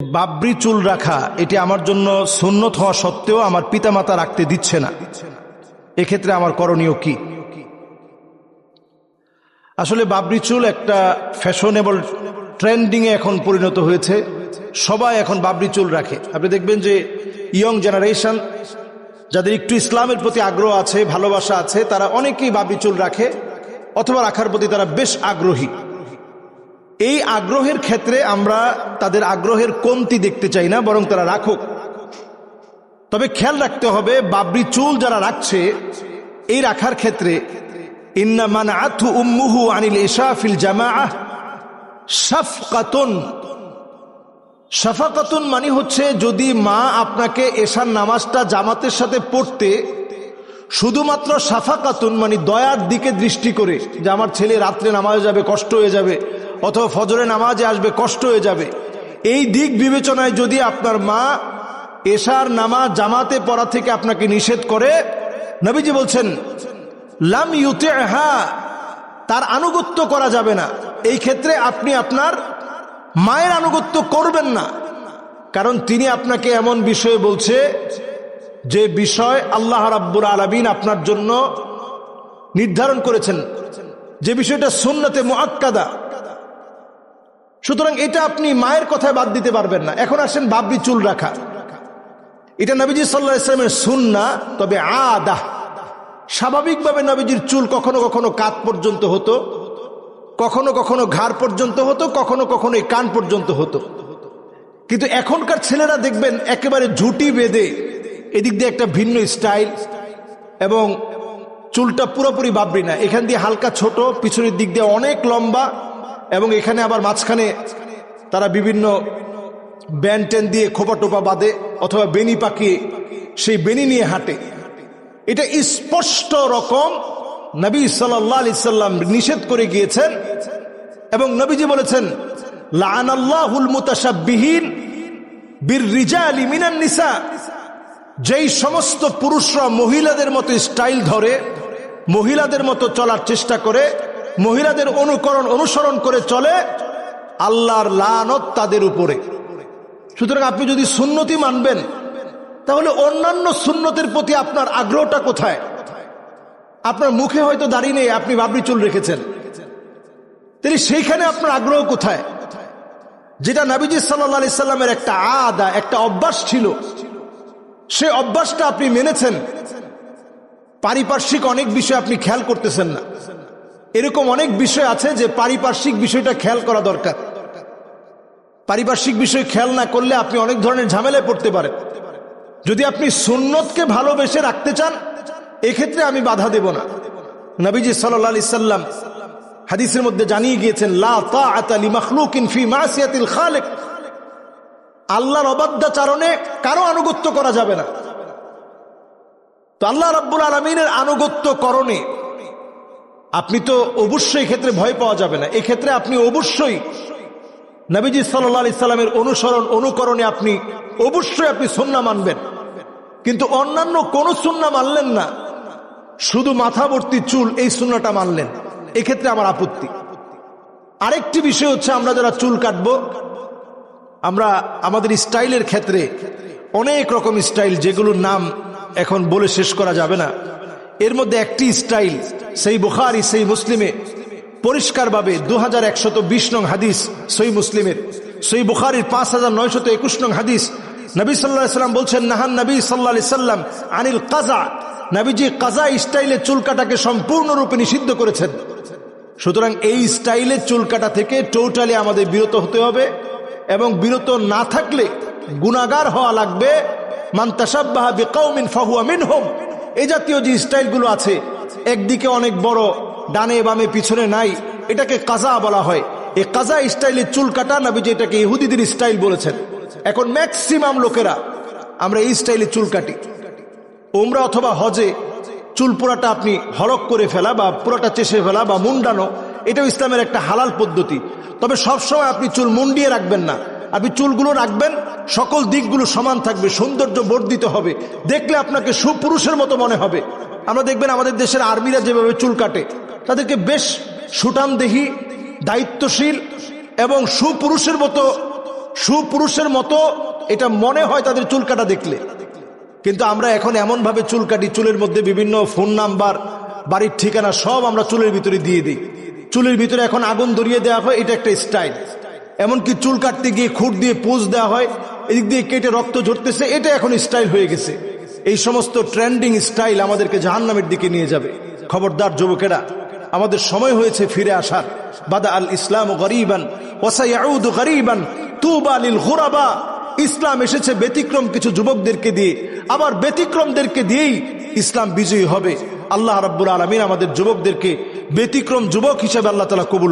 বাবরি চুল রাখা, এটি আমার জন্য সুন্নত হওয়া সত্ত্বেও আমার পিতামাতা রাখতে দিচ্ছে না। এক্ষেত্রে আমার করণীয় কি? আসলে বাবরি চুল একটা ফ্যাশনেবল ট্রেন্ডিংয়ে এখন পরিণত হয়েছে। সবাই এখন বাবরি চুল রাখে। আপনি দেখবেন যে ইয়ং জেনারেশন যাদের একটু ইসলামের প্রতি আগ্রহ আছে, ভালোবাসা আছে, তারা অনেকেই বাবরি চুল রাখে, অথবা রাখার প্রতি তারা বেশ আগ্রহী। এই আগ্রহের ক্ষেত্রে আমরা তাদের আগ্রহের কমতি দেখতে চাই না, বরং তারা রাখুক। তবে খেয়াল রাখতে হবে, বাবরি চুল যারা রাখছে, এই রাখার ক্ষেত্রে ইন্না মান আথু উম্মুহু আনিল ইশাফিল জামাআহ শাফকাতুন। শাফাকাতুন মানে হচ্ছে যদি মা আপনাকে এশার নামাজটা জামাতের সাথে পড়তে শুধুমাত্র সাফাকাতুন মানে দয়ার দিকে দৃষ্টি করে যে আমার ছেলে রাত্রে নামাজে যাবে, কষ্ট হয়ে যাবে। অথবা ফজরে নামাজে আসবে, কষ্ট হয়ে যাবে। এই দিক বিবেচনায় যদি আপনার মা এশার নামাজ জামাতে পড়া থেকে আপনাকে নিষেধ করে, নবীজি বলছেন, লাম ইউতে হা তার আনুগত্য করা যাবে না। এই ক্ষেত্রে আপনি আপনার মায়ের আনুগত্য করবেন না। কারণ তিনি আপনাকে এমন বিষয়ে বলছে যে বিষয় আল্লাহ রাব্বুর আলমিন আপনার জন্য নির্ধারণ করেছেন। যে বিষয়টা সুন্নতে মোয়াক্কাদা সুতরাং এটা আপনি মায়ের কথায় বাদ দিতে পারবেন না। এখন আসেন বাবরি চুল রাখা। এটা নবীজি সাল্লাহ ইসলামের সুন্না, তবে আদা। স্বাভাবিকভাবে নবীজির চুল কখনো কখনো কাত পর্যন্ত হতো, কখনো কখনো ঘাড় পর্যন্ত হতো, কখনো কখনো কান পর্যন্ত হতো। কিন্তু এখনকার ছেলেরা দেখবেন একেবারে ঝুটি বেঁধে এদিক দিয়ে একটা ভিন্ন স্টাইল এবং চুলটা পুরোপুরি বাবরি না। এখান দিয়ে হালকা ছোট, পিছনের দিক দিয়ে অনেক লম্বা এবং এখানে আবার মাঝখানে তারা বিভিন্ন ব্যান টেন দিয়ে খোপা টোপা বাঁধে অথবা বেনি পাকিয়ে সেই বেনি নিয়ে হাঁটে। এটা স্পষ্ট রকম নবী সাল্লাহ আলি সাল্লাম নিষেধ করে গিয়েছেন এবং নবীজি বলেছেন যেই সমস্ত পুরুষরা মহিলাদের মতো স্টাইল ধরে, মহিলাদের মতো চলার চেষ্টা করে মহিলাদের অনুকরণ, অনুসরণ করে চলে আল্লাহর লানত তাদের উপরে। সুতরাং আপনি যদি সুন্নতি মানবেন, তাহলে অন্যান্য সুন্নতের প্রতি আপনার আগ্রহটা কোথায়? আপনার মুখে হয়তো দাঁড়িয়ে নেই, আপনি বাবরি চুল রেখেছেন। তিনি সেইখানে আপনার আগ্রহ কোথায়? যেটা নাবিজি সাল্লা সাল্লামের একটা আদা, একটা অভ্যাস ছিল। সে অভ্যাসটা আপনি মেনেছেন। পারিপার্শ্বিক অনেক বিষয় আপনি খেয়াল করতেছেন না। এরকম অনেক বিষয় আছে যে পারিপার্শ্বিক বিষয়টা খেয়াল করা দরকার। পারিপার্শ্বিক বিষয় খেয়াল না করলে আপনি অনেক ধরনের ঝামেলায় পড়তে পারেন। যদি আপনি সুন্নতকে ভালোবেসে রাখতে চান, এক্ষেত্রে আমি বাধা দেব না। নবীজি সাল্লাহ আলি সাল্লাম হাদিসের মধ্যে জানিয়ে গিয়েছেন আল্লাহর অবাধ্যাচারণে কারও আনুগত্য করা যাবে না। তো আল্লাহ রাব্বুল আলমিনের আনুগত্য করণে আপনি তো অবশ্যই ক্ষেত্রে ভয় পাওয়া যাবে না। এক্ষেত্রে আপনি অবশ্যই নবীজি সাল্লাহ আলি সাল্লামের অনুসরণ, অনুকরণে আপনি অবশ্যই আপনি সুন্না মানবেন। কিন্তু অন্যান্য কোন সুন্না মানলেন না। শুধু মাথাবর্তী চুল, এই সুন্নাটা মানলেন। এক্ষেত্রে আমার আপত্তি। আরেকটি বিষয় হচ্ছে আমরা যারা চুল কাটবো, আমরা আমাদের স্টাইলের ক্ষেত্রে অনেক রকম স্টাইল যেগুলোর নাম এখন বলে শেষ করা যাবে না। এর মধ্যে একটি স্টাইল সেই বুখারি, সেই মুসলিমে পরিষ্কারভাবে দু হাজার একশত বিশ নং হাদিস সই মুসলিমের। সই বুখারির পাঁচ হাজার নয়শত একুশ নং হাদিস। নবী সাল্লাহ বলছেন, নাহান নবী সাল্লা সাল্লাম আনিল কাজা। নবীজি কাজা স্টাইলে চুল কাটাকে সম্পূর্ণরূপে নিষিদ্ধ করেছেন। সুতরাং এই স্টাইলের চুল কাটা থেকে টোটালি আমাদের বিরত হতে হবে এবং বিরত না থাকলে গুণাগার হওয়া লাগবে। মান্তাসাব্বাহা বেকাউমিন ফাহুয়া মিনহুম। এই জাতীয় যে স্টাইলগুলো আছে, একদিকে অনেক বড়, ডানে বামে পিছনে নাই, এটাকে কাজা বলা হয়। এই কাজা স্টাইলের চুল কাটা নবী যে এটাকে ইহুদিদের স্টাইল বলেছেন। এখন ম্যাক্সিমাম লোকেরা, আমরা এই স্টাইলে চুল কাটি। ওমরা অথবা হজে, চুল পোড়াটা আপনি হলক করে ফেলা বা পুরোটা চেষে ফেলা বা মুন্ডানো, এটাও ইসলামের একটা হালাল পদ্ধতি। তবে সবসময় আপনি চুল মুন্ডিয়ে রাখবেন না। আপনি চুলগুলো রাখবেন, সকল দিকগুলো সমান থাকবে, সৌন্দর্য বর্ধিত হবে। দেখলে আপনাকে সুপুরুষের মতো মনে হবে। আমরা দেখবেন আমাদের দেশের আর্মিরা যেভাবে চুল কাটে, তাদেরকে বেশ সুটামদেহী দায়িত্বশীল এবং সুপুরুষের মতো সুপুরুষের মতো এটা মনে হয় তাদের চুল কাটা দেখলে। কিন্তু আমরা এখন এমন ভাবে চুল কাটি, চুলের মধ্যে বিভিন্ন ফোন নাম্বার, বাড়ির ঠিকানা সব আমরা চুলের ভিতরে দিয়ে দিই। চুলের ভিতরে এখন আগুন ধরিয়ে দেওয়া হয়, এটা একটা স্টাইল। এমনকি চুল কাটতে গিয়ে খুঁট দিয়ে পোজ দেওয়া হয়, এদিক দিয়ে কেটে রক্ত ঝরতেছে, এটা এখন স্টাইল হয়ে গেছে। এই সমস্ত ট্রেন্ডিং স্টাইল আমাদেরকে জাহান্নামের দিকে নিয়ে যাবে। খবরদার যুবকেরা, আমাদের সময় হয়েছে ফিরে আসার। বাদা আল ইসলাম গরিবান ওসাইয়াউদ গরিবান তুবালিল ঘুরাবা ইসলাম এসেছে ব্যতিক্রম কিছু যুবকদেরকে দিয়ে। আবার ব্যতিক্রমদেরকে দিয়েই ইসলাম বিজয়ী হবে। আল্লাহ রাব্বুল আলমিন আমাদের যুবকদেরকে ব্যতিক্রম যুবক হিসেবে আল্লাহ তালা কবুল